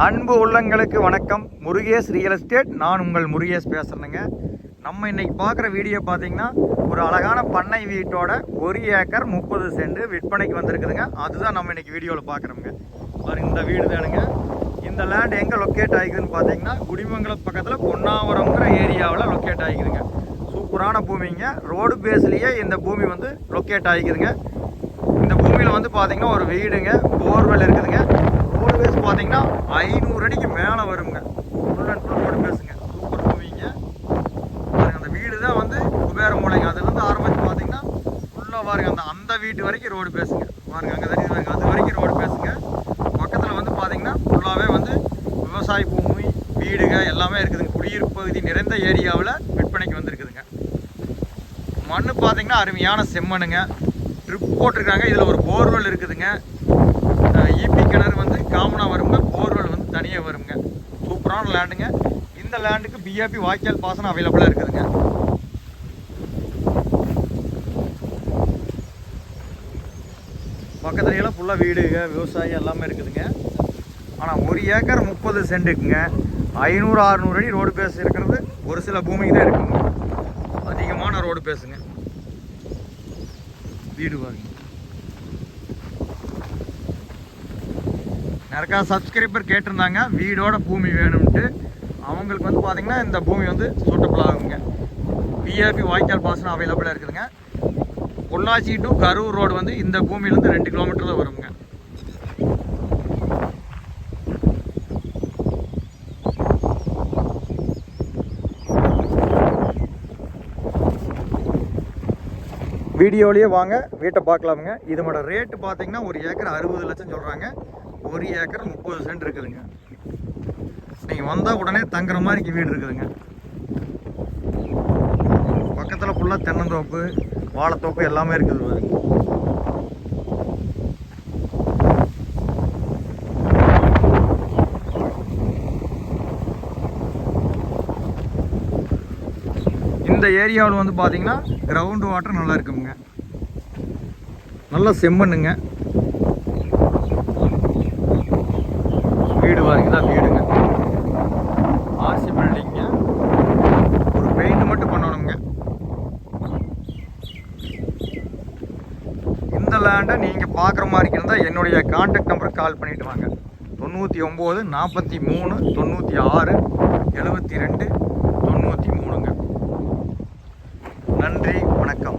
அன்பு உள்ளங்களுக்கு வணக்கம். Murugesh real estate. நான் உங்கள் முருகேஷ் பேசுகிறேங்க நம்ம இன்னைக்கு பார்க்குற வீடியோ பார்த்தீங்கன்னா ஒரு அழகான பண்ணை வீட்டோட ஒரு ஏக்கர் முப்பது சென்ட் விற்பனைக்கு வந்திருக்குதுங்க. அதுதான் நம்ம இன்னைக்கு வீடியோவில் பார்க்குறோங்க பாருங்க இந்த வீடு தானுங்க. இந்த லேண்ட் எங்கே லொக்கேட் ஆகிக்குதுன்னு பார்த்தீங்கன்னா குடிமங்கலம் பக்கத்தில் பொன்னாவரம்ங்கிற ஏரியாவில் லொக்கேட் ஆகிக்குதுங்க. சூப்பரான பூமிங்க. ரோடு பேஸ்லேயே இந்த பூமி வந்து லொக்கேட் ஆகிக்குதுங்க. இந்த பூமியில் வந்து பார்த்தீங்கன்னா ஒரு வீடுங்க. போர்வெல் இருக்குதுங்க ரோடு பேஸ் பார்த்தீங்கன்னா ஐநூறு அடிக்கு மேலே வருங்க ஃபுல் அண்ட் ஃபுல் ரோடு பேஸுங்க சூப்பர் பூமிங்க பாருங்க அந்த வீடு தான் வந்து குபேர மூலைங்க அதுலேருந்து ஆரம்பிச்சு பார்த்தீங்கன்னா ஃபுல்லாக பாருங்க அந்த வீட்டு வரைக்கும் ரோடு பேசுங்க. பாருங்க அங்கே தெரியுது? பாருங்க அது வரைக்கும் ரோடு பேசுங்க. பக்கத்தில் வந்து பார்த்தீங்கன்னா ஃபுல்லாகவே வந்து விவசாய பூமி வீடுங்க எல்லாமே இருக்குதுங்க. குடியிருப்பு பகுதி நிறைந்த ஏரியாவில் விற்பனைக்கு வந்திருக்குதுங்க. மண் பார்த்தீங்கன்னா அருமையான செம்மண்ணுங்க. ட்ரிப் போட்டிருக்காங்க. இதில் ஒரு போர்வெல் இருக்குதுங்க. ஈபி கிணறு வந்து காமனாக வருங்க. போர்வெல் வந்து தனியாக வருங்க. சூப்பரான லேண்டுங்க இந்த லேண்டுக்கு பிஏபி வாய்க்கால் பாசனம் அவைலபிளாக இருக்குதுங்க. பக்கத்துலையெல்லாம் ஃபுல்லாக வீடுங்க விவசாயம் எல்லாமே இருக்குதுங்க. ஆனால் ஒரு ஏக்கர் முப்பது சென்ட்டுக்குங்க. ஐநூறு அறுநூறு அடி ரோடு பேஸ் இருக்கிறது ஒரு சில பூமிக்கு தான் இருக்குங்க. அதிகமான ரோடு பேசுங்க. வீடு பாருங்க. நிறையா சப்ஸ்கிரைபர் கேட்டிருந்தாங்க வீடோட பூமி வேணும்ட்டு அவங்களுக்கு வந்து பார்த்திங்கன்னா இந்த பூமி வந்து சூட்டபிள் ஆகுங்க. பிஏபி வாய்க்கால் பாசனம் அவைலபிளாக இருக்குதுங்க. பொள்ளாச்சி டு கரூர் ரோடு வந்து இந்த பூமியிலேருந்து ரெண்டு கிலோமீட்டர் தான் வருங்க. வீடியோலேயே வாங்க வீட்டை பார்க்கலாமுங்க. இதோட ரேட்டு பார்த்தீங்கன்னா ஒரு ஏக்கர் அறுபது லட்சம் சொல்கிறாங்க ஒரு ஏக்கர் முப்பது சென்ட் இருக்குதுங்க. நீங்கள் வந்தால் உடனே தங்குற மாதிரி வீடு இருக்குதுங்க. பக்கத்தில் ஃபுல்லாக தென்னந்தோப்பு வாழைத்தோப்பு எல்லாமே இருக்குது பாருங்க இந்த ஏரியாவில் வந்து பார்த்தீங்கன்னா கிரவுண்ட் வாட்டர் நல்லா இருக்குங்க. நல்லா செம்மண்ணுங்க. வீடு பாருங்க தான் இந்த லேண்டை நீங்கள் பார்க்குற மாதிரி இருந்தால் என்னுடைய கான்டாக்ட் நம்பருக்கு கால் பண்ணிட்டு வாங்க. தொண்ணூற்றி ஒம்பது நாற்பத்தி மூணு தொண்ணூற்றி ஆறு எழுபத்தி ரெண்டு தொண்ணூற்றி மூணுங்க நன்றி வணக்கம்.